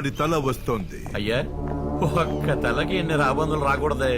వాడి తల వస్తోంది. అయ్యా ఒక్క తలకి ఎన్ని రాబందులు రాకూడదే?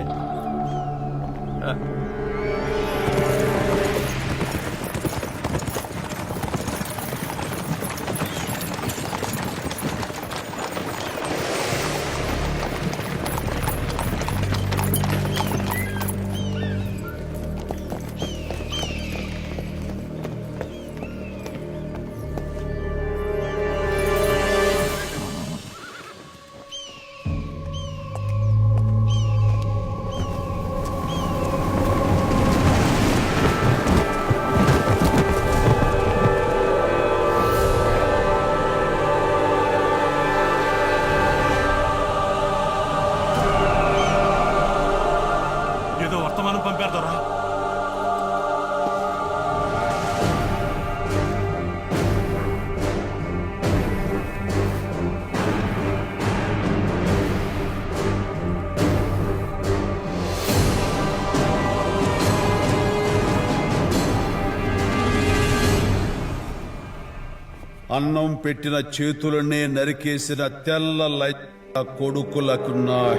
అన్నం పెట్టిన చేతులనే నరికేసిన తెల్ల లైట్ కొడుకులకు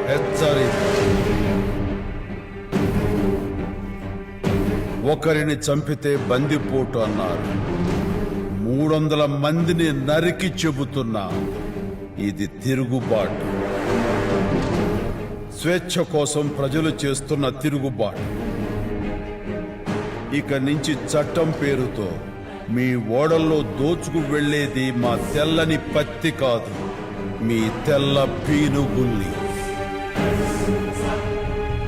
హెచ్చరి ఒకరిని చంపితే బందిపోటు అన్నారు. మూడు వందల మందిని నరికి చెబుతున్నా. ఇది తిరుగుబాటు. స్వేచ్ఛ కోసం ప్రజలు చేస్తున్న తిరుగుబాటు. ఇక నుంచి చట్టం పేరుతో మీ ఓడల్లో దోచుకు వెళ్ళేది మా తెల్లని పత్తి కాదు. మీ తెల్ల పీనుగుల్ని.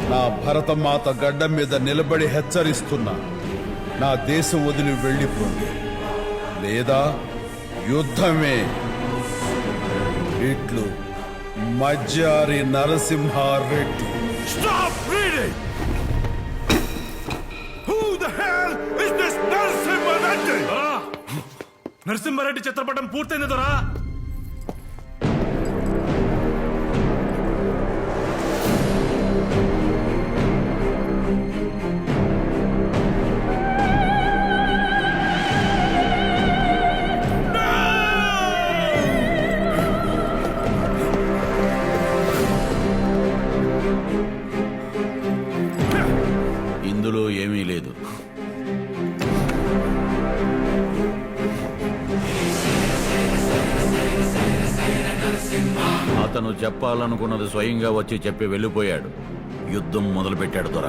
నా భరతమాత గడ్డ మీద నిలబడి హెచ్చరిస్తున్నా. నా దేశం వదిలి వెళ్ళిపోండి లేదా యుద్ధమే. ఇట్లు మజ్జారి నరసింహారెడ్డి. స్టాప్ రీడింగ్ నరసింహారెడ్డి చిత్రపటం పూర్తయింది దొరా. ఇందులో ఏమీ తను చెప్పాలనుకున్నది స్వయంగా వచ్చి చెప్పి వెళ్ళిపోయాడు. యుద్ధం మొదలుపెట్టాడు దొర.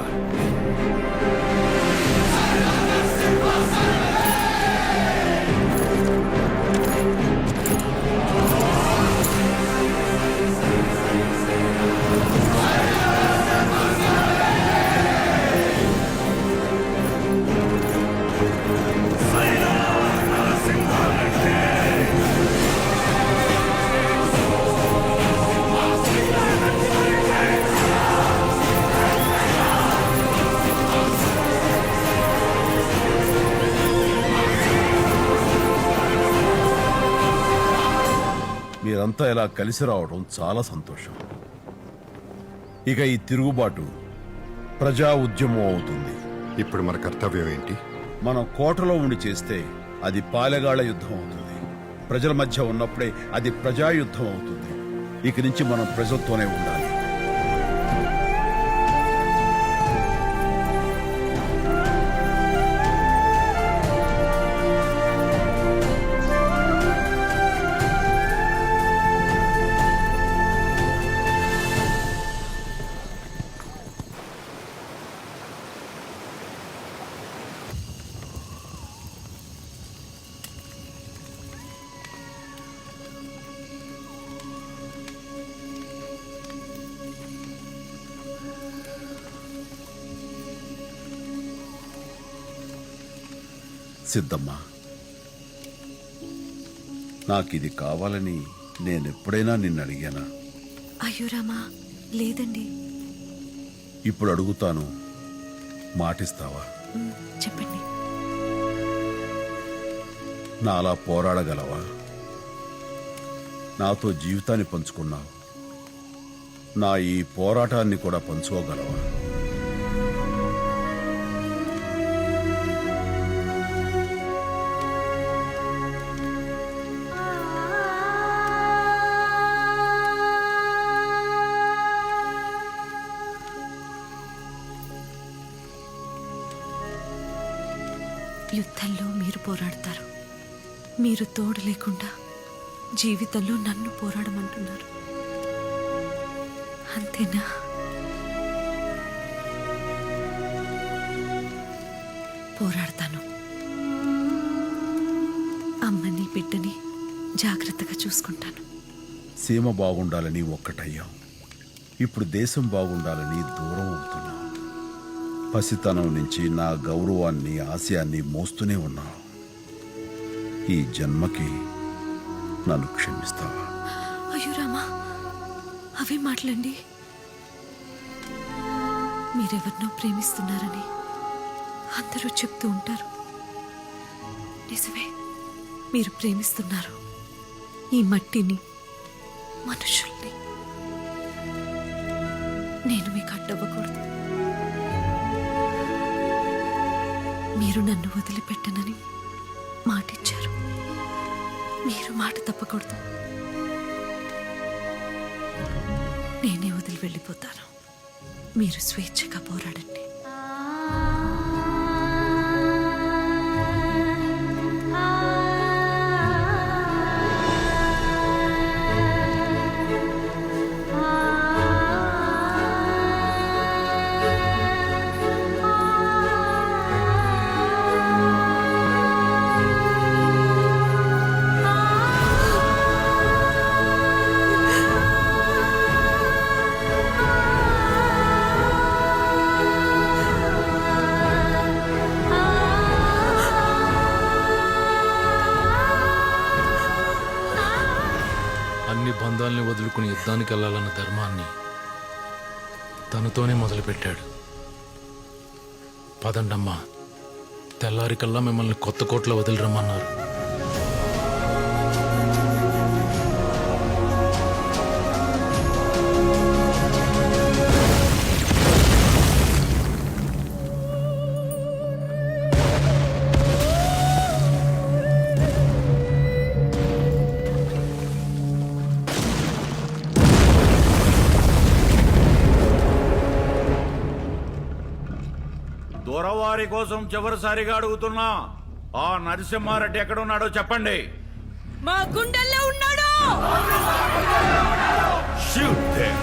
మీరంతా ఇలా కలిసి రావడం చాలా సంతోషం. ఇక ఈ తిరుగుబాటు ప్రజా ఉద్యమం అవుతుంది. ఇప్పుడు మన కర్తవ్యం ఏంటి? మనం కోటలో ఉండి చేస్తే అది పాలెగాళ్ళ యుద్ధం అవుతుంది. ప్రజల మధ్య ఉన్నప్పుడే అది ప్రజా యుద్ధం అవుతుంది. ఇక నుంచి మనం ప్రజలతోనే ఉండాలి. సిద్ధమ్మా. నాకిది కావాలని నేనెప్పుడైనా నిన్ను అడిగానా అయ్యో రామా లేదండి. ఇప్పుడు అడుగుతాను మాటిస్తావా? చెప్పండి. నాలా పోరాడగలవా? నాతో జీవితాన్ని పంచుకున్నావు. నా ఈ పోరాటాన్ని కూడా పంచుకోగలవా? యుద్ధంలో మీరు పోరాడతారు. మీరు తోడు లేకుండా జీవితంలో నన్ను పోరాడమంటున్నారు. అంతేనా? పోరాడతాను. అమ్మని బిడ్డని జాగ్రత్తగా చూసుకుంటాను. సీమ బాగుండాలని ఒక్కటయ్యాం. ఇప్పుడు దేశం బాగుండాలని దూరం అవుతున్నాం పసితనం నుంచి నా గౌరవాన్ని ఆశయాన్ని మోస్తూనే ఉన్నాను ఈ జన్మకి నన్ను క్షమిస్తావా? అయ్యో రామా అవే మాటలండి. మీరెవరినో ప్రేమిస్తున్నారని అందరూ చెప్తూ ఉంటారు. నిజమే మీరు ప్రేమిస్తున్నారు ఈ మట్టిని మనుషుల్ని. మీరు నన్ను వదిలిపెట్టనని మాటిచ్చారు. మీరు మాట తప్పకూడదు. నేనే వదిలి వెళ్ళిపోతాను. మీరు స్వేచ్ఛగా పోరాడండి. బంధాల్ని వదులుకుని యుద్ధానికి వెళ్ళాలన్న ధర్మాన్ని తనతోనే మొదలుపెట్టాడు. పదండమ్మా తెల్లారికల్లా మిమ్మల్ని కొత్త కోట్లో వదిలిరమ్మన్నారు. దొరవారి కోసం చివరిసారిగా అడుగుతున్నా ఆ నరసింహారెడ్డి ఎక్కడున్నాడో చెప్పండి మా గుండెల్లో ఉన్నాడు Shoot them.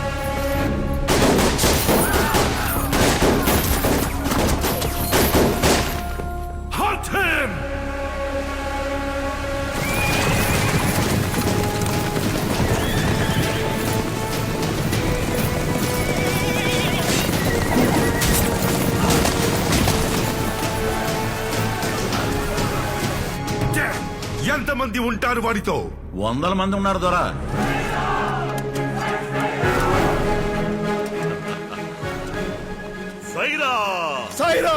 Halt him! ఎంతమంది ఉంటారు వాడితో వందల మంది ఉన్నారు దొరా. సైరా. సైరా!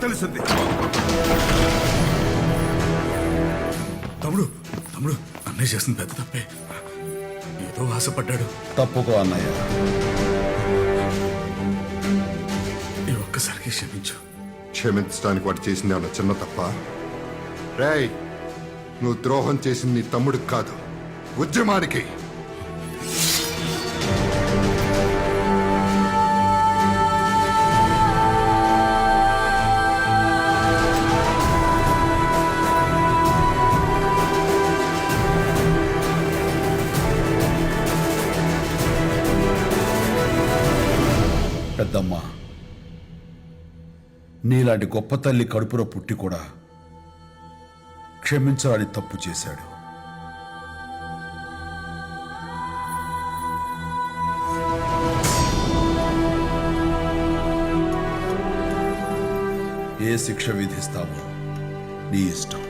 తెలిసింది. తమ్ముడు తమ్ముడు అన్నయ్య చేసిన పెద్ద తప్పే. ఏదో ఆశపడ్డాడు. తప్పుకో అన్నయ్య. ఈ ఒక్కసారికి క్షమించు. క్షమించడానికి వాడు చేసింది ఏమన్నా చిన్న తప్ప? రేయ్ నువ్వు ద్రోహం చేసింది నీ తమ్ముడికి కాదు ఉద్యమానికి. పెద్దమ్మ. నీలాంటి గొప్ప తల్లి కడుపులో పుట్టి కూడా క్షమించాలని తప్పు చేశాడు. ఏ శిక్ష విధిస్తావో నీ ఇష్టం.